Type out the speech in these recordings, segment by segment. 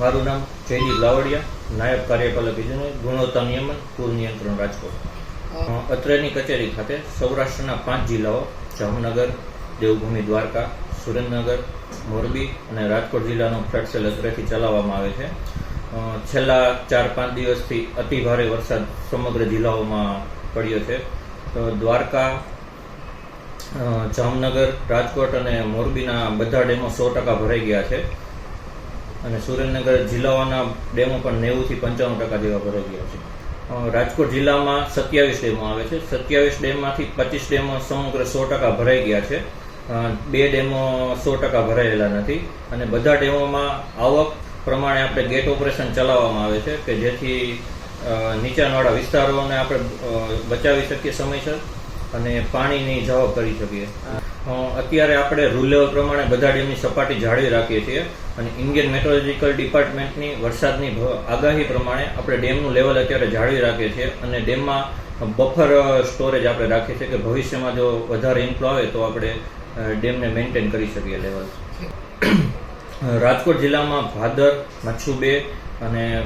મારું નામ જયદીપ લાવડિયા, નાયબ કાર્યપાલક ઇજનેર ગુણવત્તા નિયમન, પૂર નિયંત્રણ રાજકોટ. અત્રેની કચેરી ખાતે સૌરાષ્ટ્રના પાંચ જિલ્લાઓ, જામનગર, દેવભૂમિ દ્વારકા, સુરેન્દ્રનગર, મોરબી અને રાજકોટ જિલ્લાનો સેલ અત્રેથી ચલાવવામાં આવે છે. છેલ્લા ચાર પાંચ દિવસથી અતિ ભારે વરસાદ સમગ્ર જિલ્લાઓમાં પડ્યો છે. દ્વારકા જામનગર, રાજકોટ અને મોરબીના બધા ડેમો સો ટકા ભરાઈ ગયા છે. અને સુરેન્દ્રનગર જિલ્લાઓના ડેમો પણ નેવુંથી પંચાવન ટકા જેવા ભરાઈ ગયા છે રાજકોટ જિલ્લામાં સત્યાવીસ ડેમો આવે છે. સત્યાવીસ ડેમમાંથી પચીસ ડેમો સમગ્ર સો ટકા ભરાઈ ગયા છે. બે ડેમો સો ટકા ભરાયેલા નથી. અને બધા ડેમોમાં આવક પ્રમાણે આપણે ગેટ ઓપરેશન ચલાવવામાં આવે છે કે જેથી નીચાણવાળા વિસ્તારોને આપણે બચાવી શકીએ સમયસર. અને પાણીની જવાબ કરી શકીએ. અત્યારે આપણે રૂલ લેવલ પ્રમાણે બધા ડેમની સપાટી જાળવી રાખીએ છીએ અને ઇન્ડિયન મેટ્રોલોજીકલ ડિપાર્ટમેન્ટની વરસાદની આગાહી પ્રમાણે આપણે ડેમનું લેવલ અત્યારે જાળવી રાખીએ છીએ અને ડેમમાં બફર સ્ટોરેજ આપણે રાખીએ છીએ કે ભવિષ્યમાં જો વધારે ઇન્ફ્લો આવે તો આપણે ડેમને મેન્ટેન કરી શકીએ લેવલ. રાજકોટ જિલ્લામાં ભાદર મચ્છુબે અને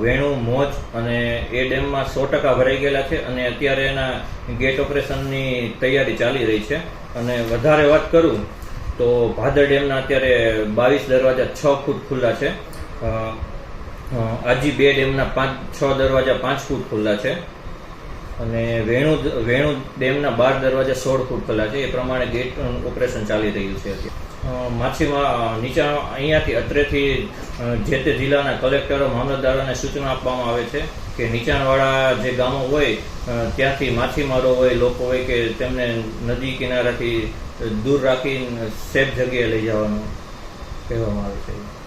વેણુ, મોજ અને એ ડેમમાં સો ટકા ભરાઈ ગયેલા છે અને અત્યારે એના ગેટ ઓપરેશનની તૈયારી ચાલી રહી છે. અને વધારે વાત કરું તો ભાદર ડેમના અત્યારે બાવીસ દરવાજા છ ફૂટ ખુલ્લા છે. આજી બે ડેમના પાંચ, છ દરવાજા પાંચ ફૂટ ખુલ્લા છે. અને વેણુ વેણુ ડેમના બાર દરવાજા સોળ ફૂટ ખુલ્લા છે. એ પ્રમાણે ગેટ ઓપરેશન ચાલી રહ્યું છે અત્યારે. માછીમાં નીચા અહીંયાથી અત્રેથી જે તે જિલ્લાના કલેક્ટરો મામલતદારોને સૂચના આપવામાં આવે છે કે નીચાણવાળા જે ગામો હોય ત્યાંથી માછીમારો હોય, લોકો હોય કે તેમને નદી કિનારાથી દૂર રાખી સેફ જગ્યાએ લઈ જવાનું કહેવામાં આવે છે.